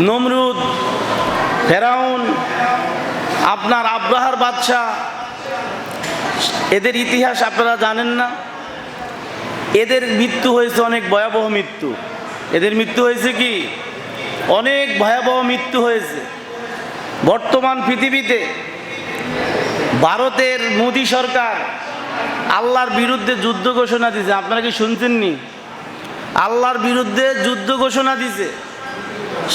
নমরুদ, ফেরাউন, আপনার আব্রাহার বাদশাহ, এদের ইতিহাস আপনারা জানেন না। এদের মৃত্যু হয়েছে অনেক ভয়াবহ মৃত্যু। এদের মৃত্যু হয়েছে কি? অনেক ভয়াবহ মৃত্যু হয়েছে। বর্তমান পৃথিবীতে ভারতের মোদী সরকার আল্লাহর বিরুদ্ধে যুদ্ধ ঘোষণা দিছে। আপনারা কি শুনছেননি? আল্লাহর বিরুদ্ধে যুদ্ধ ঘোষণা দিছে।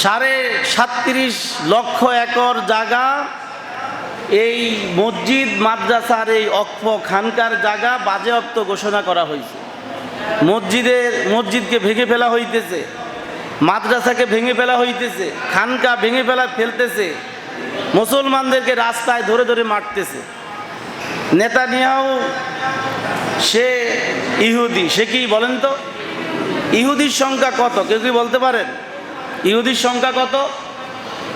সাড়ে সাতত্রিশ লক্ষ একর জায়গা। এই মসজিদ, মাদ্রাসার এই অক্ষ খানকার জায়গা বাজেয়াপ্ত ঘোষণা করা হয়েছে। মসজিদের, মসজিদকে ভেঙে ফেলা হইতেছে, মাদ্রাসাকে ভেঙে ফেলা হইতেছে, খানকা ভেঙে ফেলা ফেলতেছে, মুসলমানদেরকে রাস্তায় ধরে ধরে মারতেছে। নেতানিয়াও সে ইহুদি, সে কি বলেন তো? ইহুদির সংখ্যা কত? কেউ কি বলতে পারেন? ইহুদির সংখ্যা কত?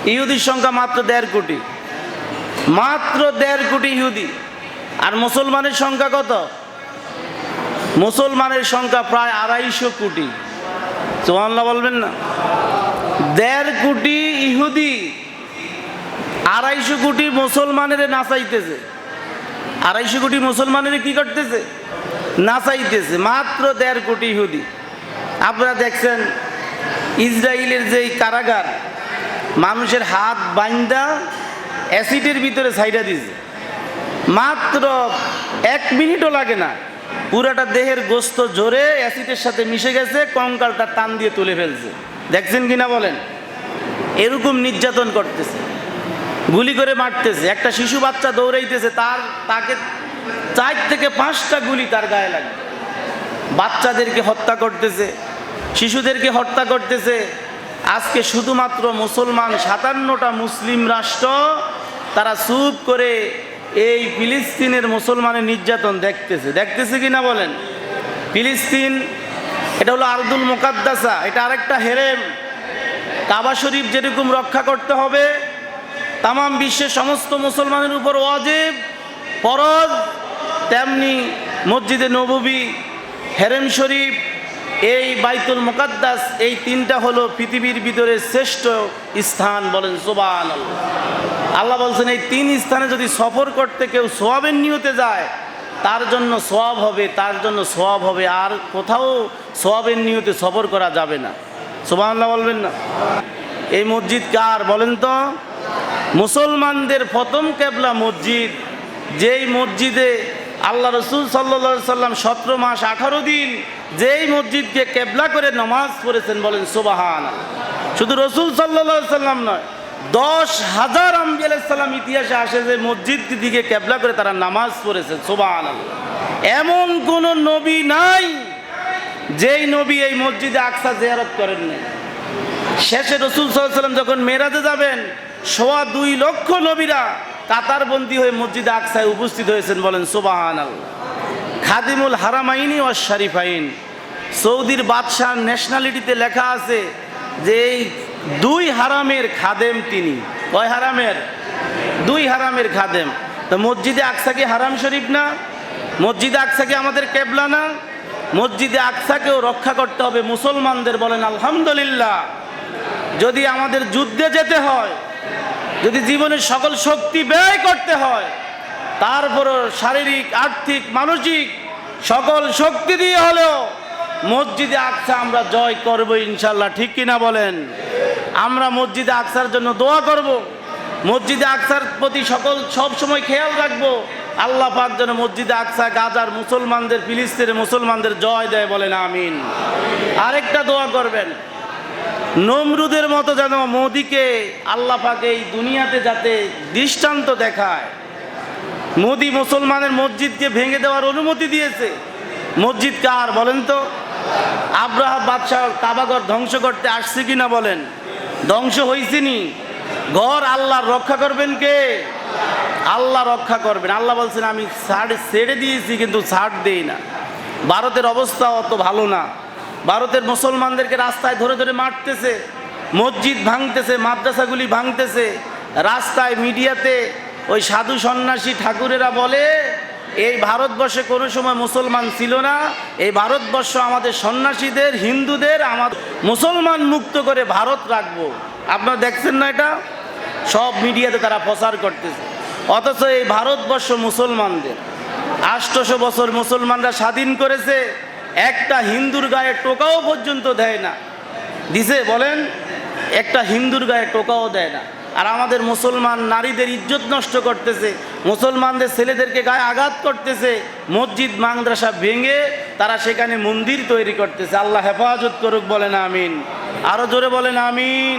ইহুদির সংখ্যা মাত্র দেড় কোটি। মাত্র দেড় কোটি ইহুদি। আর মুসলমানের সংখ্যা কত? মুসলমানের সংখ্যা প্রায় আড়াইশো কোটি। সোহান্লা বলবেন না? দেড় কোটি ইহুদি, আড়াইশো কোটি মুসলমানের নাচাইতেছে। আড়াইশো কোটি মুসলমানের কি করতেছে? নাচাইতেছে। মাত্র দেড় কোটি ইহুদি। আপনারা দেখছেন ইসরায়েলের যেই কারাগার, মানুষের হাত বাইন্দা অ্যাসিডের ভিতরে সাইডা দিয়েছে মাত্র এক মিনিটও লাগে না। পুরাটা দেহের গোস্ত জোরে অ্যাসিডের সাথে মিশে গেছে, কঙ্কালটা টান দিয়ে তুলে ফেলছে। দেখছেন কিনা বলেন? এরকম নির্যাতন করতেছে। গুলি করে মারতেছে। একটা শিশু বাচ্চা দৌড়াইতেছে, তার, তাকে চার থেকে পাঁচটা গুলি তার গায়ে লাগে। বাচ্চাদেরকে হত্যা করতেছে। শিশুদেরকে হত্যা করতেছে। আজকে শুধুমাত্র মুসলমান সাতান্নটা মুসলিম রাষ্ট্র, তারা চুপ করে এই ফিলিস্তিনের মুসলমানের নির্যাতন দেখতেছে। দেখতেছে কি না বলেন? ফিলিস্তিন, এটা হলো আরদুল মোকাদ্দাসা, এটা আরেকটা হেরেম। কাবা শরীফ যেরকম রক্ষা করতে হবে তাম বিশ্বের সমস্ত মুসলমানের উপর ওয়াজেব, ফরজ, তেমনি মসজিদে নববী, হেরেম শরীফ এই বাইতুল মুকাদ্দাস, এই তিনটা হলো পৃথিবীর ভিতরে শ্রেষ্ঠ স্থান বলেন সোবান আল্লাহ বলছেন, এই তিন স্থানে যদি সফর করতে কেউ সোয়াবের নিয়তে যায়, তার জন্য সোয়াব হবে, তার জন্য সোয়াব হবে, আর কোথাও সোয়াবের নিয়তে সফর করা যাবে না। সোবান আল্লাহ বলবেন না? এই মসজিদ কার বলেন তো? মুসলমানদের প্রথম কেবলা মসজিদ, যেই মসজিদে আল্লাহ রসুল সাল্লা সাল্লাম সতেরো মাস আঠারো দিন যেই মসজিদকে কেবলা করে নামাজ পড়েছেন বলেন সুবাহান শুধু রসুল সাল্লা সাল্লাম নয়, দশ হাজার আম্বি ইতিহাসে আসে যে মসজিদকে দিকে কেবলা করে তারা নামাজ পড়েছেন সুবাহান এমন কোন নবী নাই যেই নবী এই মসজিদে আকসা জেয়ারত করেন নাই। শেষে রসুল সাল্লাম যখন মেরাজে যাবেন, সোয়া দুই লক্ষ নবীরা কাতারবন্দি হয়ে মসজিদে আকসায় উপস্থিত হয়েছেন বলেন সোবাহান খাদিমুল হারামাইনি ও শরীফাইন। সৌদির বাদশাহ ন্যাশনালিটিতে লেখা আছে যে এই দুই হারামের খাদেম তিনি। কয় হারামের? দুই হারামের খাদেম। তো মসজিদে আকসা কি হারাম শরীফ না? মসজিদে আকসা কি আমাদের কেবলা না? মসজিদে আকসাকেও রক্ষা করতে হবে মুসলমানদের বলেন, আলহামদুলিল্লাহ। যদি আমাদের যুদ্ধে যেতে হয়, যদি জীবনের সকল শক্তি ব্যয় করতে হয় তারপরও শারীরিক, আর্থিক, মানসিক সকল শক্তি দিয়ে হলেও মসজিদে আকসা আমরা জয় করব ইনশাল্লাহ, ঠিক কিনা বলেন? আমরা মসজিদে আকসার জন্য দোয়া করব। মসজিদে আকসার প্রতি সকল, সব সময় খেয়াল রাখব। আল্লাহ পাক যেন মসজিদে আকসা গাজার মুসলমানদের, ফিলিস্তিনের মুসলমানদের জয় দেয় বলেন, আমিন। আরেকটা দোয়া করবেন। নমরুদের মতো যেন মোদিকে আল্লাহ পাক এই দুনিয়াতে যাতে দৃষ্টান্ত দেখায়। মোদি মুসলমানের মসজিদকে ভেঙে দেওয়ার অনুমতি দিয়েছে। মসজিদ কার বলেন তো? আব্রাহা বাদশাহ কাবাগর ধ্বংস করতে আসছে কি না বলেন? ধ্বংস হয়েছিনি ঘর আল্লাহ রক্ষা করবেন কে? আল্লাহ রক্ষা করবেন। আল্লাহ বলছেন, আমি ছাড়, ছেড়ে দিয়েছি, কিন্তু ছাড় দেই না। ভারতের অবস্থা অত ভালো না। ভারতের মুসলমানদেরকে রাস্তায় ধরে ধরে মারতেছে। মসজিদ ভাঙতেছে, মাদ্রাসাগুলি ভাঙতেছে। রাস্তায় মিডিয়াতে ওই সাধু সন্ন্যাসী ঠাকুরেরা বলে, এই ভারতবর্ষে কোনো সময় মুসলমান ছিল না। এই ভারতবর্ষ আমাদের সন্ন্যাসীদের, হিন্দুদের আমার মুসলমান মুক্ত করে ভারত রাখব। আপনারা দেখছেন না এটা? সব মিডিয়াতে তারা প্রচার করতেছে। অথচ এই ভারতবর্ষ মুসলমানদের। আষ্টশো বছর মুসলমানরা স্বাধীন করেছে, একটা হিন্দুর গায়ে টোকাও পর্যন্ত দেয় না। দিছে, বলেন, একটা হিন্দুর গায়ে টোকাও দেয় না। আর আমাদের মুসলমান নারীদের ইজ্জত নষ্ট করতেছে, মুসলমানদের ছেলেদেরকে গায়ে আঘাত করতেছে, মসজিদ, মাংদ্রাসা ভেঙে তারা সেখানে মন্দির তৈরি করতেছে। আল্লাহ হেফাজত করুক, বলেন আমিন। আরও জোরে বলেন আমিন।